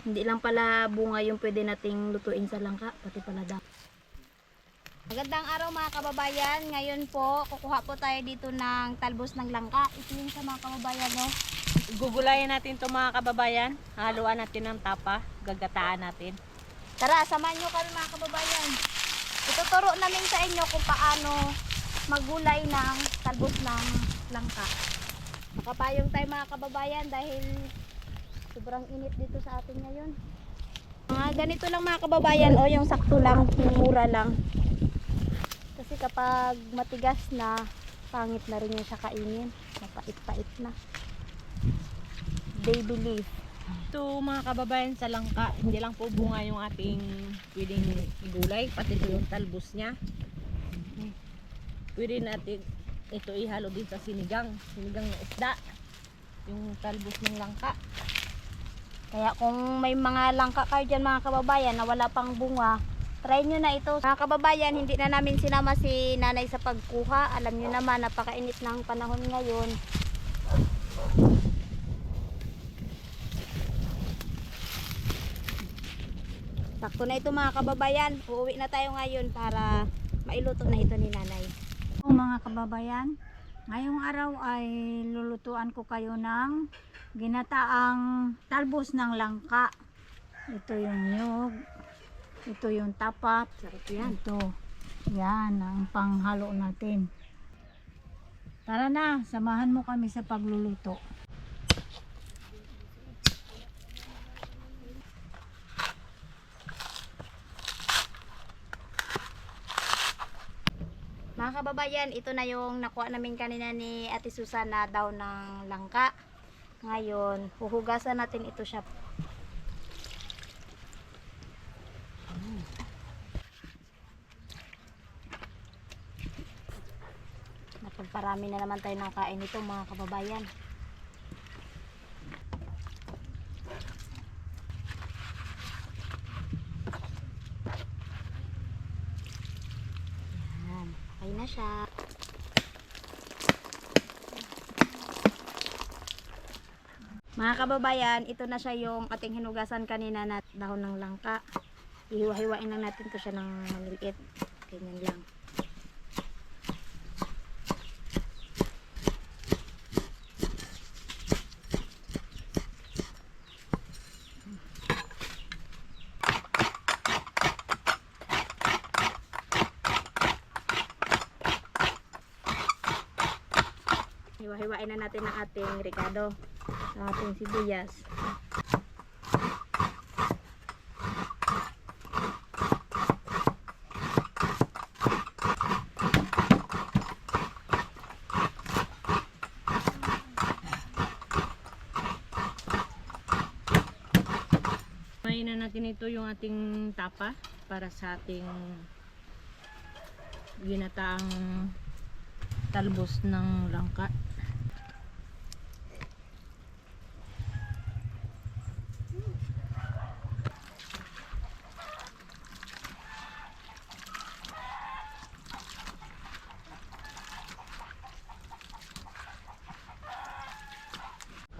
Hindi lang pala bunga yung pwede nating lutuin sa langka, pati pala daw. Magandang araw mga kababayan. Ngayon po, kukuha po tayo dito ng talbos ng langka. Ito yung sa mga kababayan, no? Gugulayan natin to mga kababayan. Haluan natin ng tapa. Gagataan natin. Tara, samahan nyo kami mga kababayan. Ituturo namin sa inyo kung paano magulay ng talbos ng langka. Makapayong tayo mga kababayan dahil sobrang init dito sa atin ngayon. Mga ganito lang mga kababayan o yung sakto lang, mura lang. Kasi kapag matigas na, pangit na rin yung siya kainin. Mapait-pait na. Baby leaf. Ito mga kababayan sa langka, hindi lang po bunga yung ating pwedeng igulay, pati yung talbos niya. Pwede natin ito ihalo din sa sinigang, sinigang na isda. Yung talbos ng langka. Kaya kung may mga langka kayo dyan mga kababayan na wala pang bunga, try nyo na ito. Mga kababayan, hindi na namin sinama si nanay sa pagkuha. Alam nyo naman, napakainit ng panahon ngayon. Sakto na ito mga kababayan. Uuwi na tayo ngayon para mailuto na ito ni nanay. Mga kababayan, ngayong araw ay lulutuan ko kayo ng ginataang talbos ng langka. Ito yung nyug, ito yung tapa, Sarap yan. ito, yan ang panghalo natin. Tara na, samahan mo kami sa pagluluto. Kababayan, ito na yung nakuha namin kanina ni Ate Susan na daw ng langka. Ngayon, huhugasan natin ito siya. Napagparami na naman tayo ng kain nito mga kababayan. Yan, okay na siya. Mga kababayan, ito na siya yung ating hinugasan kanina na dahon ng langka. Ihiwa-hiwain lang natin to siya ng maliliit. Ganyan lang. Hiwa-hiwain na natin ang ating ricado. Ang ating sibuyas. Mayin na natin ito yung ating tapa para sa ating ginataang talbos ng langka.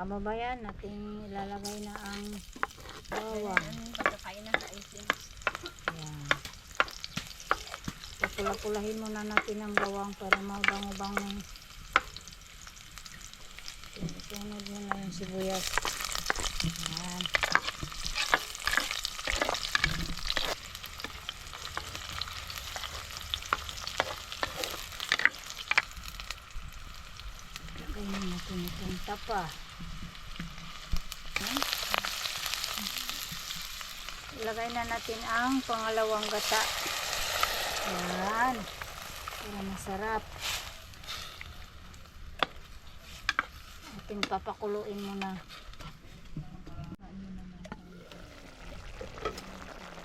Kababayan, natin ilalagay na ang bawang. Pagkakain na sa isin. Yan. Pupula-pulahin muna natin ang bawang para mabango-bango. Sunod mo na yung sibuyas. Yan. Lagay na itong tapa. Yan. Ilagay na natin ang pangalawang gata. Yan. Para masarap. Ating papakuluin muna.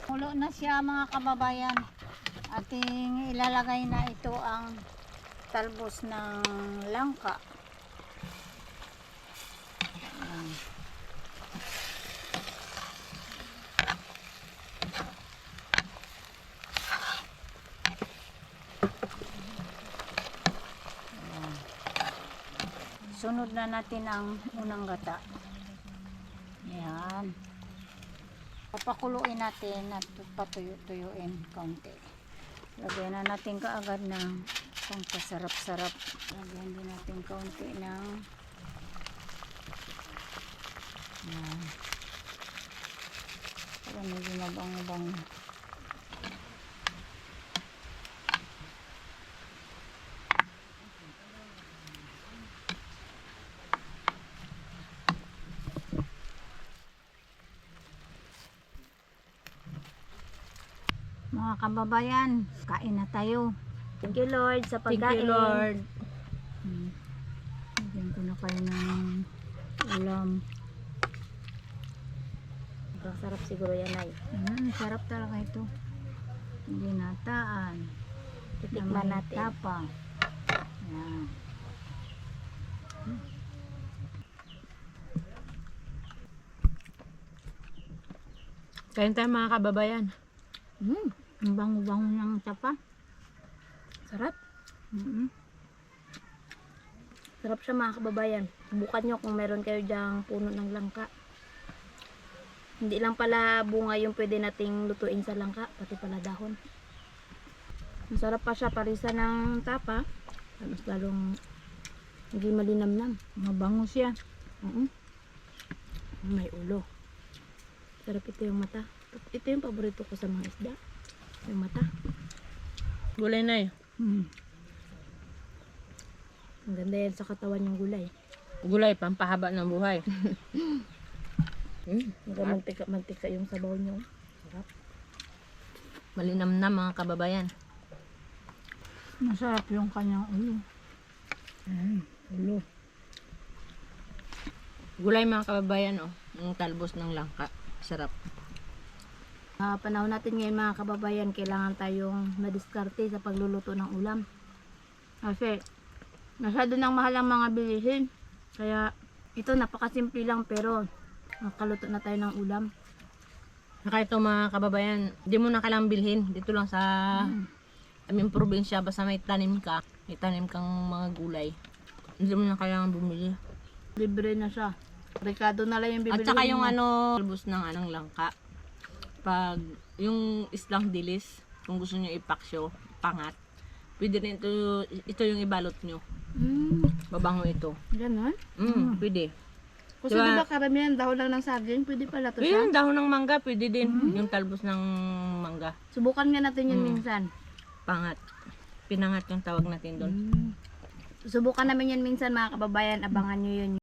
Kulo na siya mga kababayan. Ating ilalagay na ito ang talbos ng langka. Yan. Sunod na natin ang unang gata. Yan. Papakuluin natin at patuyo-tuyuin kaunti. Lagyan na natin kaagad ng pang pasarap-sarap. Lagyan din natin kaunti ng yan. Para medyo mabango-bango. Mga kababayan, kain na tayo. Thank you Lord sa Thank pagkain. you, Lord. Hmm. Bigyan ko na kayo ng ulam. Masarap siguro yan ay. Mm, sarap talaga ito. Ginataan. Titikman natin. Tapa. Yan. Kain tayo mga kababayan. Mm, ang bango-bango ng tapa. Sarap. Mm Sarap siya mga kababayan. Subukan nyo kung meron kayo dyang puno ng langka. Hindi lang pala bunga yung pwede nating lutuin sa langka, pati pala dahon. Masarap pa siya parisa ng tapa. Mas lalong hindi malinamnam. Mabango siya. Oo. May ulo. Sarap ito yung mata. Ito yung paborito ko sa mga isda. Yung mata. Gulay na eh. Mm. Ang ganda yan sa katawan yung gulay. Gulay, pampahaba ng buhay. mm, Mantika, mantika yung sabaw niyo. Sarap. malinam na mga kababayan. Masarap yung kanyang ulo. Mm, ulo. Gulay mga kababayan oh. Yung talbos ng langka. Sarap. Sa panahon natin ngayon mga kababayan, kailangan tayong madiskarte sa pagluluto ng ulam. Kasi, masyado nang mahal ang mga bilihin. Kaya, ito napakasimple lang pero makaluto na tayo ng ulam. Saka ito mga kababayan, di mo na kailangang bilhin. Dito lang sa aming probinsya, basta may tanim ka, may tanim kang mga gulay. Hindi mo na kailangan bumili. Libre na siya. Rekado na lang yung bibili. At saka yung ano, talbos ng anong langka. Pag yung islang dilis, kung gusto nyo ipaksyo, pangat, pwede rin ito, ito yung ibalot nyo. Mm, Babango ito. ganun. Mm, pwede. Kasi Diba? diba karamihan dahon lang ng saging, pwede pala to siya. Yung dahon ng mangga, pwede din. Yung talbos ng mangga. Subukan nga natin yun Mm. minsan. Pangat. Pinangat yung tawag natin doon. Subukan namin yan minsan mga kababayan, abangan nyo yun.